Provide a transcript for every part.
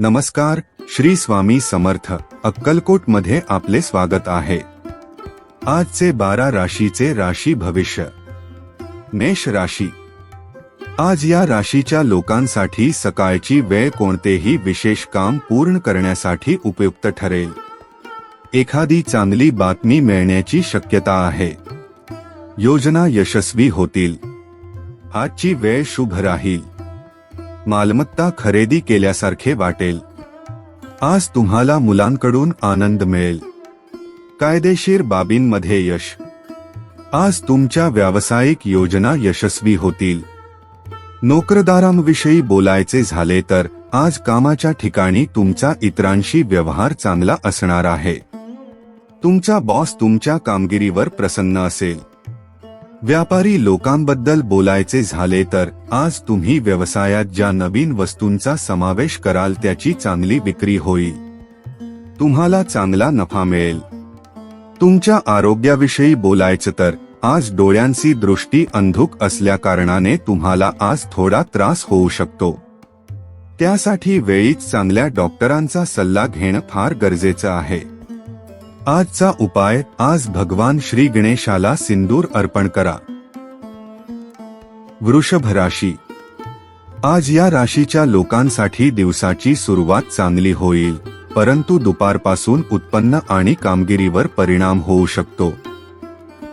नमस्कार श्री स्वामी समर्थ अक्कलकोटमध्ये आपले स्वागत आहे. आजचे बारा राशीचे राशी भविष्य. मेष राशी. आज या राशीच्या लोकांसाठी सकाळची वेळ कोणतेही विशेष काम पूर्ण करण्यासाठी उपयुक्त ठरेल. एखादी चांगली बातमी मिळण्याची शक्यता आहे. योजना यशस्वी होतील. आजची वेळ शुभ राहील. मालमत्ता खरेदी केल्यासारखे वाटेल. आज तुम्हाला मुलांकडून आनंद मिळेल. कायदेशीर बाबींमध्ये यश. आज तुमच्या व्यावसायिक योजना यशस्वी होतील. नोकरदारांविषयी बोलायचे झाले तर आज कामाच्या ठिकाणी तुमचा इतरांशी व्यवहार चांगला असणार आहे. तुमचा बॉस तुमच्या कामगिरीवर प्रसन्न असेल. व्यापारी लोकांबद्दल बोलायचे झाले तर आज तुम्ही व्यवसायात ज्या नवीन वस्तूंचा समावेश कराल त्याची चांगली विक्री होईल. तुम्हाला चांगला नफा मिळेल. तुमच्या आरोग्याविषयी बोलायचं तर आज डोळ्यांची दृष्टी अंधुक असल्या कारणाने तुम्हाला आज थोडा त्रास होऊ शकतो. त्यासाठी वेळीच चांगल्या डॉक्टरांचा सल्ला घेणं फार गरजेचं आहे. आजचा उपाय आज भगवान श्री गणेशाला सिंदूर अर्पण करा. वृषभ राशी. आज या राशीच्या लोकांसाठी दिवसाची सुरुवात चांगली होईल परंतु दुपारपासून उत्पन्न आणि कामगिरीवर परिणाम होऊ शकतो.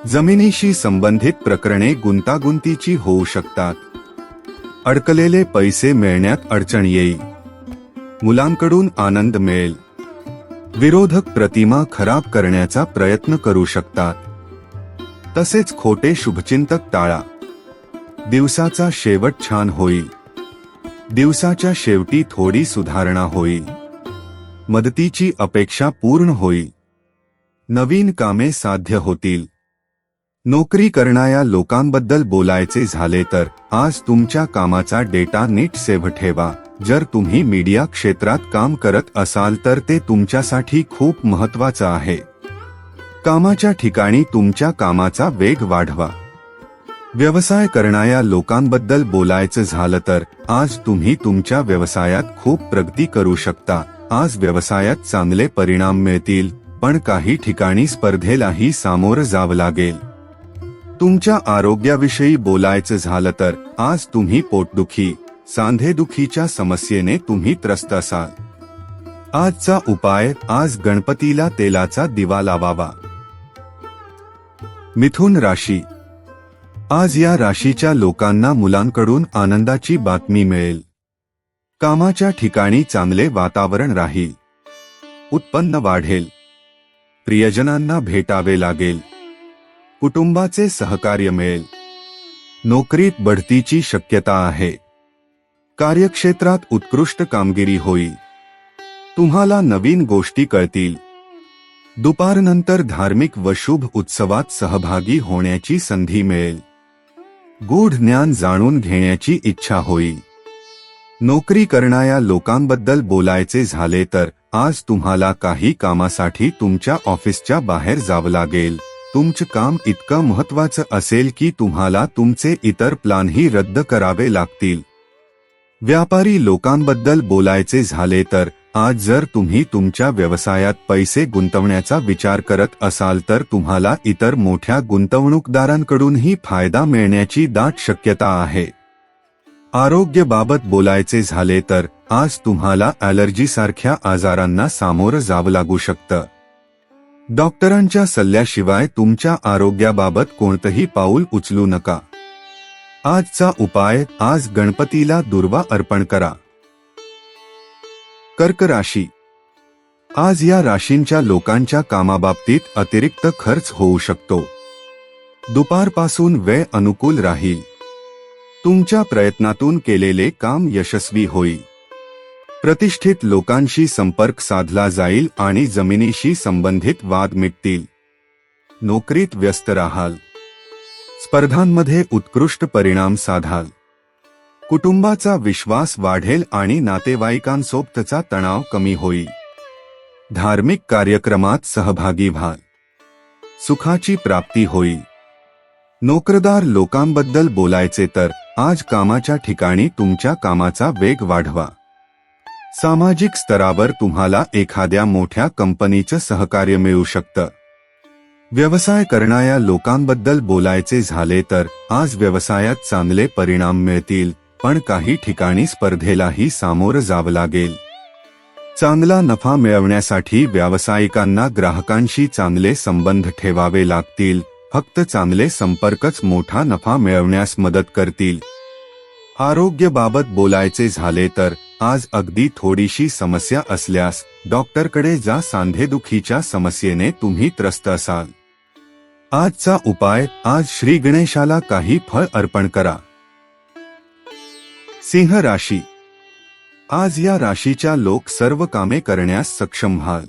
जमिनीशी संबंधित प्रकरणे गुंतागुंतीची होऊ शकतात. अडकलेले पैसे मिळण्यात अडचण येईल. मुलांकडून आनंद मिळेल. विरोधक प्रतिमा खराब करण्याचा प्रयत्न करू शकतात. तसेच खोटे शुभचिंतक टाळा. दिवसाचा शेवट छान होईल. दिवसाच्या शेवटी थोडी सुधारणा होईल. मदतीची अपेक्षा पूर्ण होईल. नवीन कामे साध्य होतील. नोकरी करणाऱ्या लोकांबद्दल बोलायचे झाले तर आज तुमच्या कामाचा डेटा नीट सेव्ह ठेवा. जर तुम्ही मीडिया क्षेत्रात काम करत असाल तर ते तुमच्यासाठी खूप महत्वाचं आहे. कामाच्या ठिकाणी तुमच्या कामाचा वेग वाढवा. व्यवसाय करणाऱ्या लोकांबद्दल बोलायचं झालं तर आज तुम्ही तुमच्या व्यवसायात खूप प्रगती करू शकता. आज व्यवसायात चांगले परिणाम मिळतील पण काही ठिकाणी स्पर्धेलाही सामोरं जावं लागेल. तुमच्या आरोग्याविषयी बोलायचं झालं तर आज तुम्ही पोटदुखी सांधेदुखीच्या समस्येने तुम्ही त्रस्त असाल. आजचा उपाय आज गणपतीला तेलाचा दिवा लावावा. मिथुन राशी. आज या राशीच्या लोकांना मुलांकडून आनंदाची बातमी मिळेल. कामाच्या ठिकाणी चांगले वातावरण राहील. उत्पन्न वाढेल. प्रियजनांना भेटावे लागेल. कुटुंबाचे सहकार्य मिळेल. नोकरीत बढतीची शक्यता आहे. कार्यक्षेत्रात उत्कृष्ट कामगिरी होईल. तुम्हाला नवीन गोष्टी कळतील. दुपारनंतर धार्मिक व शुभ उत्सवात सहभागी होण्याची संधी मिळेल. गूढ ज्ञान जाणून घेण्याची इच्छा होईल. नोकरी करणाऱ्या लोकांबद्दल बोलायचे झाले तर आज तुम्हाला काही कामासाठी तुमच्या ऑफिसच्या बाहेर जावं लागेल. तुमचं काम इतकं महत्वाचं असेल की तुम्हाला तुमचे इतर प्लानही रद्द करावे लागतील. व्यापारी लोकांबद्दल बोलायचे झाले तर आज जर तुम्ही तुमच्या व्यवसायात पैसे गुंतवण्याचा विचार करत असाल तर तुम्हाला इतर मोठ्या गुंतवणूकदारांकडूनही फायदा मिळण्याची दाट शक्यता आहे. आरोग्यबाबत बोलायचे झाले तर आज तुम्हाला ॲलर्जीसारख्या आजारांना सामोरं जावं लागू शकतं. डॉक्टरांच्या सल्ल्याशिवाय तुमच्या आरोग्याबाबत कोणतंही पाऊल उचलू नका. आजचा उपाय आज गणपतीला दुर्वा अर्पण करा. कर्क राशी. आज या राशींच्या लोकांच्या कामाबाबतीत अतिरिक्त खर्च होऊ शकतो. दुपारपासून वेळ अनुकूल राहील. तुमच्या प्रयत्नातून केलेले काम यशस्वी होईल. प्रतिष्ठित लोकांशी संपर्क साधला जाईल आणि जमिनीशी संबंधित वाद मिटतील. नोकरीत व्यस्त राहाल. स्पर्धांमध्ये उत्कृष्ट परिणाम साधाल. कुटुंबाचा विश्वास वाढेल आणि नातेवाईकांसोबतचा तणाव कमी होईल. धार्मिक कार्यक्रमात सहभागी व्हाल. सुखाची प्राप्ती होईल. नोकरदार लोकांबद्दल बोलायचे तर आज कामाच्या ठिकाणी तुमच्या कामाचा वेग वाढवा. सामाजिक स्तरावर तुम्हाला एखाद्या मोठ्या कंपनीचं सहकार्य मिळू शकतं. व्यवसाय करणाऱ्या लोकांबद्दल बोलायचे झाले तर आज व्यवसायात चांगले परिणाम मिळतील पण काही ठिकाणी स्पर्धेलाही सामोरं जावं लागेल. चांगला नफा मिळवण्यासाठी व्यावसायिकांना ग्राहकांशी चांगले संबंध ठेवावे लागतील फक्त चांगले संपर्कच मोठा नफा मिळवण्यास मदत करतील. आरोग्याबाबत बोलायचे झाले तर आज अगदी थोडीशी समस्या असल्यास डॉक्टरकडे जा सांधेदुखीच्या समस्येने तुम्ही त्रस्त असाल. आजचा उपाय आज श्री गणेशाला काही फळ अर्पण करा. सिंह राशी. आज या राशीच्या लोक सर्व कामे करण्यास सक्षम व्हाल.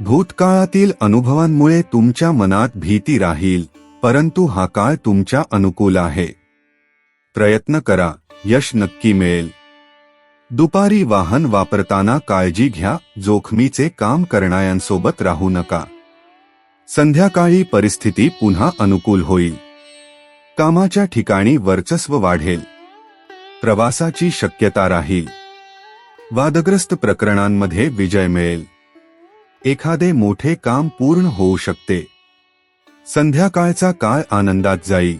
भूतकाळातील अनुभवांमुळे तुमच्या मनात भीती राहील परंतु हा काळ तुमच्या अनुकूल आहे. प्रयत्न करा यश नक्की मिळेल. दुपारी वाहन वापरताना काळजी घ्या जोखमीचे काम करणाऱ्यांसोबत राहू नका. संध्याकाळी परिस्थिती पुन्हा अनुकूल होईल. कामाच्या ठिकाणी वर्चस्व वाढेल. प्रवासाची शक्यता राहील. वादग्रस्त प्रकरणांमध्ये विजय मिळेल. एखादे मोठे काम पूर्ण होऊ शकते. संध्याकाळचा काळ आनंदात जाईल.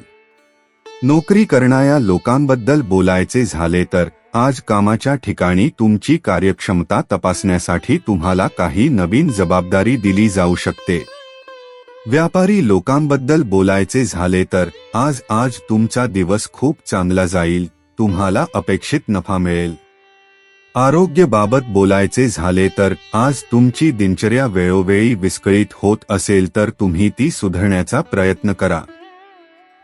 नोकरी करणाऱ्या लोकांबद्दल बोलायचे झाले तर आज कामाच्या ठिकाणी तुमची कार्यक्षमता तपासण्यासाठी तुम्हाला काही नवीन जबाबदारी दिली जाऊ शकते. व्यापारी लोकांबद्दल बोलायचे झाले तर आज आज तुमचा दिवस खूप चांगला जाईल तुम्हाला अपेक्षित नफा मिळेल. आरोग्यबाबत बोलायचे झाले तर आज तुमची दिनचर्या वेळोवेळी विस्कळीत होत असेल तर तुम्ही ती सुधारण्याचा प्रयत्न करा.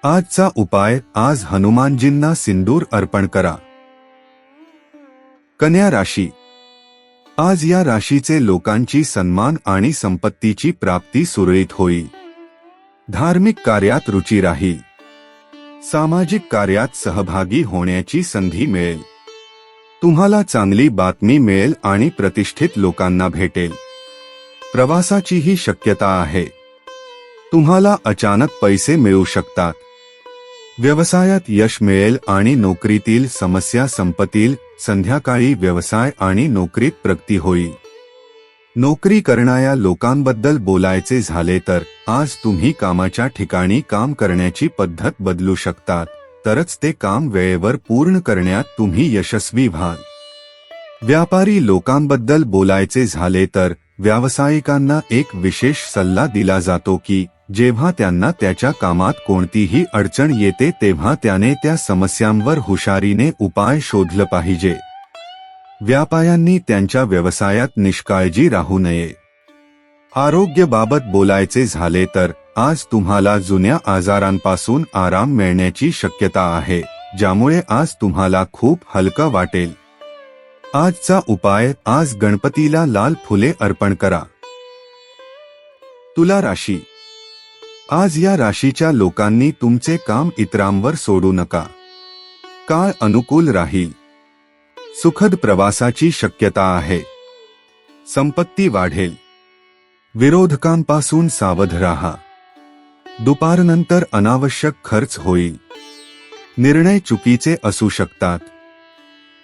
आजचा उपाय आज हनुमानजींना सिंदूर अर्पण करा. कन्या राशी. आज या राशीचे लोकांची सन्मान आणि संपत्तीची प्राप्ती सुरळीत होईल धार्मिक कार्यात रुची राहील सामाजिक कार्यात सहभागी होण्याची संधी मिळेल. तुम्हाला चांगली बातमी मिळेल आणि प्रतिष्ठित लोकांना भेटेल. प्रवासाचीही शक्यता आहे. तुम्हाला अचानक पैसे मिळू शकतात. व्यवसायात यश मिळेल आणि नोकरीतील समस्या संपतील संध्याकाळी व्यवसाय आणि नोकरीत प्रगती होईल. नोकरी करणाऱ्या लोकांबद्दल बोलायचे झाले तर आज तुम्ही कामाच्या ठिकाणी काम करण्याची पद्धत बदलू शकतात तरच ते काम वेळेवर पूर्ण करण्यात तुम्ही यशस्वी व्हाल. व्यापारी लोकांबद्दल बोलायचे झाले तर व्यावसायिकांना एक विशेष सल्ला दिला जातो की जेव्हा त्यांना त्याच्या कामात कोणतीही अडचण येते तेव्हा त्याने त्या समस्यांवर हुशारीने उपाय शोधलं पाहिजे. व्यापाऱ्यांनी त्यांच्या व्यवसायात निष्काळजी राहू नये. आरोग्यबाबत बोलायचे झाले तर आज तुम्हाला जुन्या आजारांपासून आराम मिळण्याची शक्यता आहे ज्यामुळे आज तुम्हाला खूप हलका वाटेल. आजचा उपाय आज गणपतीला लाल फुले अर्पण करा. तुला राशी आज या राशीच्या लोकांनी तुमचे काम इतरांवर सोडू नका. काळ अनुकूल राहील. सुखद प्रवासाची शक्यता आहे. संपत्ती वाढेल. विरोधकांपासून सावध राहा. दुपारनंतर अनावश्यक खर्च होईल. निर्णय चुकीचे असू शकतात.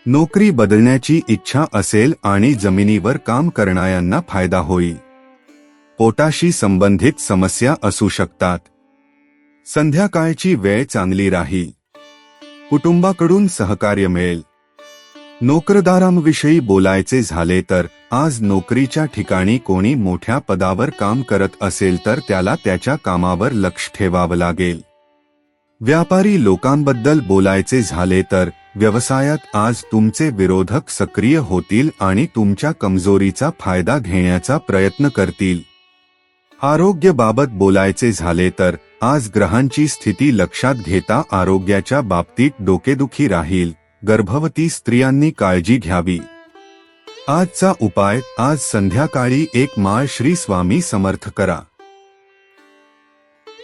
नोकरी बदलण्याची इच्छा असेल आणि जमिनीवर काम करणाऱ्यांना फायदा होईल. पोटाशी संबंधित समस्या असू शकतात. संध्याकाळची वेळ चांगली राहील कुटुंबाकडून सहकार्य मिळेल. नोकरदारांविषयी बोलायचे झाले तर आज नोकरीच्या ठिकाणी कोणी मोठ्या पदावर काम करत असेल तर त्याला त्याच्या कामावर लक्ष ठेवावं लागेल. व्यापारी लोकांबद्दल बोलायचे झाले तर व्यवसायात आज तुमचे विरोधक सक्रिय होतील आणि तुमच्या कमजोरीचा फायदा घेण्याचा प्रयत्न करतील. आरोग्याबाबत बोलायचे झाले तर आज ग्रहांची स्थिती लक्षात घेता आरोग्याच्या बाबतीत डोकेदुखी राहील. गर्भवती स्त्रियांनी काळजी घ्यावी. आजचा उपाय आज संध्याकाळी एक माळ श्री स्वामी समर्थ करा.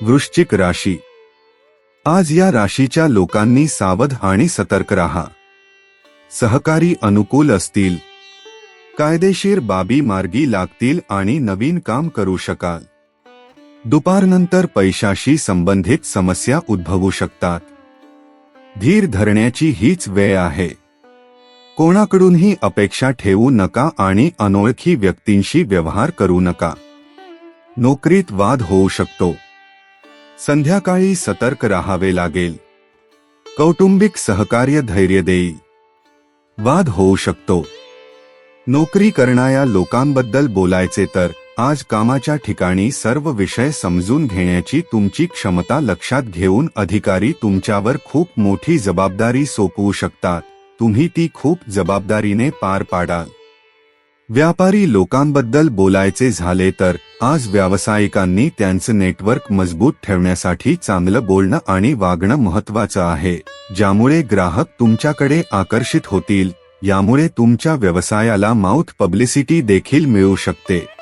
वृश्चिक राशी. आज या राशीच्या लोकांनी सावध आणि सतर्क राहा. सहकारी अनुकूल असतील. कायदेशीर बाबी मार्गी लागतील आणि नवीन काम करू शकाल. दुपारनंतर पैशाशी संबंधित समस्या उद्भवू शकतात. धीर धरण्याची हीच वेळ आहे. कोणाकडूनही अपेक्षा ठेवू नका आणि अनोळखी व्यक्तींशी व्यवहार करू नका. नोकरीत वाद होऊ शकतो. संध्याकाळी सतर्क राहावे लागेल. कौटुंबिक सहकार्य धैर्य देईल. वाद होऊ शकतो. नोकरी करणाऱ्या लोकांबद्दल बोलायचे तर आज कामाच्या ठिकाणी सर्व विषय समजून घेण्याची तुमची क्षमता लक्षात घेऊन अधिकारी तुमच्यावर खूप मोठी जबाबदारी सोपवू शकतात. तुम्ही ती खूप जबाबदारीने पार पाडाल. व्यापारी लोकांबद्दल बोलायचे झाले तर आज व्यावसायिकांनी त्यांचं नेटवर्क मजबूत ठेवण्यासाठी चांगलं बोलणं आणि वागणं महत्वाचं आहे. ज्यामुळे ग्राहक तुमच्याकडे आकर्षित होतील यामुळे तुमच्या व्यवसायाला माउथ पब्लिसिटी देखील मिळू शकते.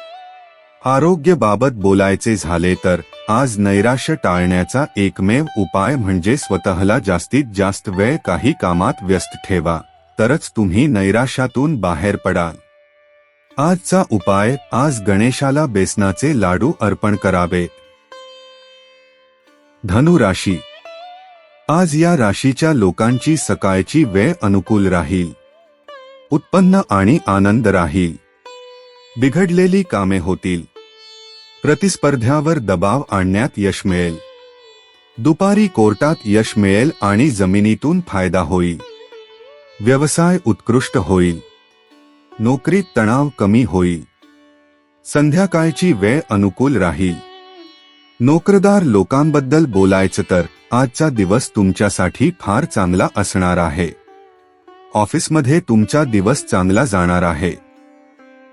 आरोग्यबाबत बोलायचे झाले तर आज नैराश्य टाळण्याचा एकमेव उपाय म्हणजे स्वतःला जास्तीत जास्त वेळ काही कामात व्यस्त ठेवा तरच तुम्ही नैराश्यातून बाहेर पडाल. आजचा उपाय आज गणेशाला बेसनाचे लाडू अर्पण करावे. धनु राशी आज या राशीच्या लोकांची सकाळची वेळ अनुकूल राहील. उत्पन्न आणि आनंद राहील. बिघडलेली कामे होतील. प्रतिस्पर्ध्यावर दबाव आणण्यात यश मिळेल. दुपारी कोर्टात यश मिळेल आणि जमिनीतून फायदा होईल. व्यवसाय उत्कृष्ट होईल. नोकरीत तणाव कमी होईल. संध्याकाळची वेळ अनुकूल राहील. नोकरदार लोकांबद्दल बोलायचं तर आजचा दिवस तुमच्यासाठी फार चांगला असणार आहे. ऑफिसमध्ये तुमचा दिवस चांगला जाणार आहे.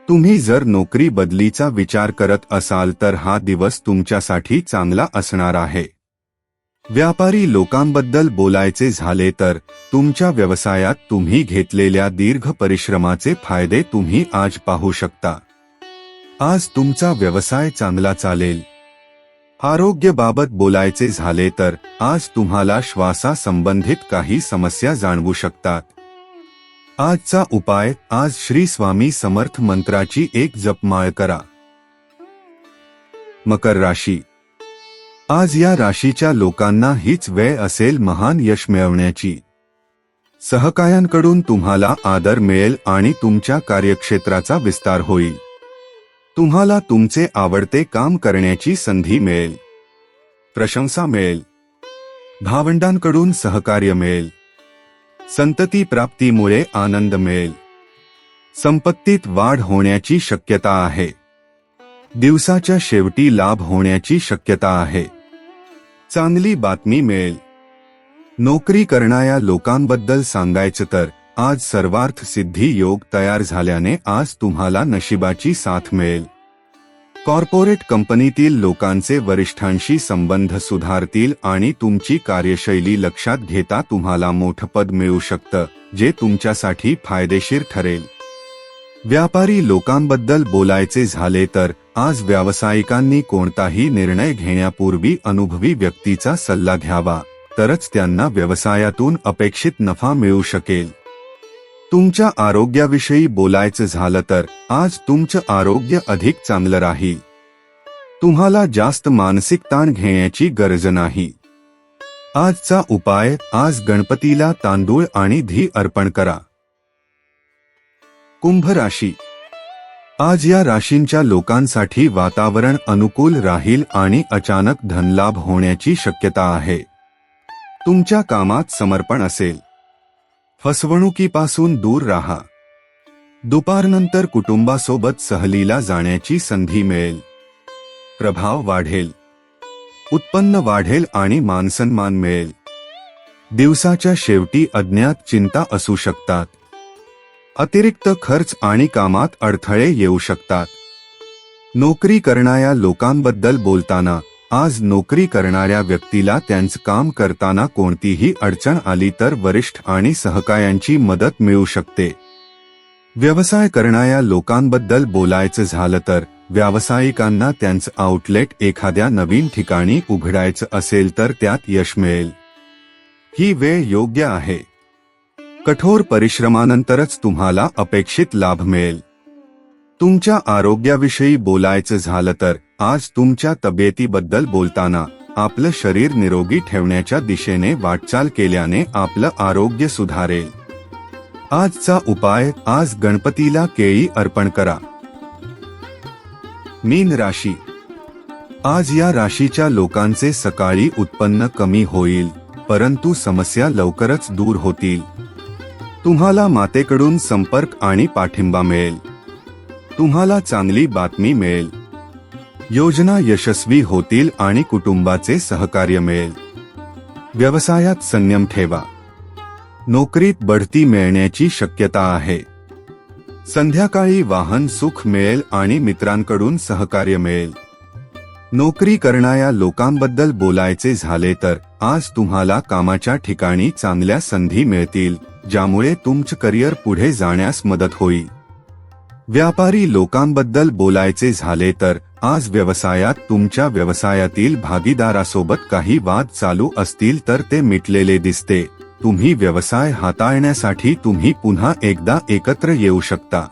तुम्ही जर नोकरी बदलीचा विचार करत असाल तर हा दिवस तुमच्यासाठी चांगला असणार आहे. व्यापारी लोकांबद्दल बोलायचे झाले तर तुमच्या व्यवसायात तुम्ही घेतलेल्या दीर्घ परिश्रमाचे फायदे तुम्ही आज पाहू शकता. आज तुमचा व्यवसाय चांगला चालेल. आरोग्यबाबत बोलायचे झाले तर आज तुम्हाला श्वासासंबंधित काही समस्या जाणवू शकतात. आजचा उपाय आज श्री स्वामी समर्थ मंत्राची एक जपमाळ करा. मकर राशी. आज या राशीच्या लोकांना हीच वेळ असेल महान यश मिळवण्याची. सहकायांकडून तुम्हाला आदर मिळेल आणि तुमच्या कार्यक्षेत्राचा विस्तार होईल. तुम्हाला तुमचे आवडते काम करण्याची संधी मिळेल. प्रशंसा मिळेल. भावंडांकडून सहकार्य मिळेल. संतती प्राप्तीमुळे आनंद मिळेल. संपत्तीत वाढ होण्याची शक्यता आहे. दिवसाच्या शेवटी लाभ होण्याची शक्यता आहे. चांगली बातमी मिळेल. नोकरी करणाऱ्या लोकांबद्दल सांगायचं तर आज सर्वार्थ सिद्धी योग तयार झाल्याने आज तुम्हाला नशिबाची साथ मिळेल. कॉर्पोरेट कंपनीतील लोकांचे वरिष्ठांशी संबंध सुधारतील आणि तुमची कार्यशैली लक्षात घेता तुम्हाला मोठं पद मिळू शकतं जे तुमच्यासाठी फायदेशीर ठरेल. व्यापारी लोकांबद्दल बोलायचे झाले तर आज व्यावसायिकांनी कोणताही निर्णय घेण्यापूर्वी अनुभवी व्यक्तीचा सल्ला घ्यावा तरच त्यांना व्यवसायातून अपेक्षित नफा मिळू शकेल. तुमच्या आरोग्याविषयी बोलायचं झालं तर आज तुमचं आरोग्य अधिक चांगलं राहील तुम्हाला जास्त मानसिक ताण घेण्याची गरज नाही. आजचा उपाय आज गणपतीला तांदूळ आणि धी अर्पण करा. कुंभ राशी. आज या राशींच्या लोकांसाठी वातावरण अनुकूल राहील आणि अचानक धनलाभ होण्याची शक्यता आहे. तुमच्या कामात समर्पण असेल. फसवणुकीपासून दूर राहा. दुपारनंतर कुटुंबासोबत सहलीला जाण्याची संधी मिळेल. प्रभाव वाढेल. उत्पन्न वाढेल आणि मानसन्मान मिळेल. दिवसाच्या शेवटी अज्ञात चिंता असू शकतात. अतिरिक्त खर्च आणि कामात अडथळे येऊ शकतात. नोकरी करणाऱ्या लोकांबद्दल बोलताना आज नोकरी करणाऱ्या व्यक्तीला त्यांचं काम करताना कोणतीही अडचण आली तर वरिष्ठ आणि सहकायांची मदत मिळू शकते. व्यवसाय करणाऱ्या लोकांबद्दल बोलायचं झालं तर व्यावसायिकांना त्यांचं आउटलेट एखाद्या नवीन ठिकाणी उघडायचं असेल तर त्यात यश मिळेल. ही वेळ योग्य आहे. कठोर परिश्रमानंतरच तुम्हाला अपेक्षित लाभ मिळेल. तुमच्या आरोग्याविषयी बोलायचं झालं तर आज तुमच्या तब्येतीबद्दल बोलताना आपलं शरीर निरोगी ठेवण्याच्या दिशेने वाटचाल केल्याने आपलं आरोग्य सुधारेल. आजचा उपाय आज गणपतीला केळी अर्पण करा. मीन राशी. आज या राशीच्या लोकांचे सकाळी उत्पन्न कमी होईल परंतु समस्या लवकरच दूर होतील. तुम्हाला मातेकडून संपर्क आणि पाठिंबा मिळेल. तुम्हाला चांगली बातमी मिळेल. योजना यशस्वी होतील आणि कुटुंबाचे सहकार्य मिळेल. व्यवसायात संयम ठेवा. नोकरीत बढती मिळण्याची शक्यता आहे. संध्याकाळी वाहन सुख मिळेल आणि मित्रांकडून सहकार्य मिळेल. नोकरी करणाऱ्या लोकांबद्दल बोलायचे झाले तर आज तुम्हाला कामाच्या ठिकाणी चांगल्या संधी मिळतील ज्यामुळे तुमचं करिअर पुढे जाण्यास मदत होईल. व्यापारी लोकांबद्दल बोलायचे झाले तर आज व्यवसायात तुमच्या व्यवसायातील भागीदारासोबत काही वाद चालू असतील तर ते मिटलेले दिसते. तुम्ही व्यवसाय हाताळण्यासाठी तुम्ही पुन्हा एकदा एकत्र येऊ शकता.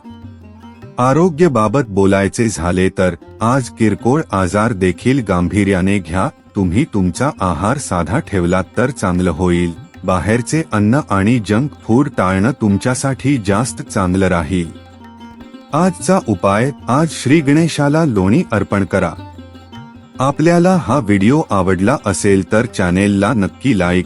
आरोग्यबाबत बोलायचे झाले तर आज किरकोळ आजार देखील गांभीर्याने घ्या तुम्ही तुमचा आहार साधा ठेवलात तर चांगलं होईल बाहेरचे अन्न आणि जंक फूड टाळणं तुमच्यासाठी जास्त चांगलं राहील. आजचा उपाय आज श्री गणेशाला लोणी अर्पण करा. आपल्याला हा व्हिडिओ आवडला असेल तर चॅनेलला नक्की लाईक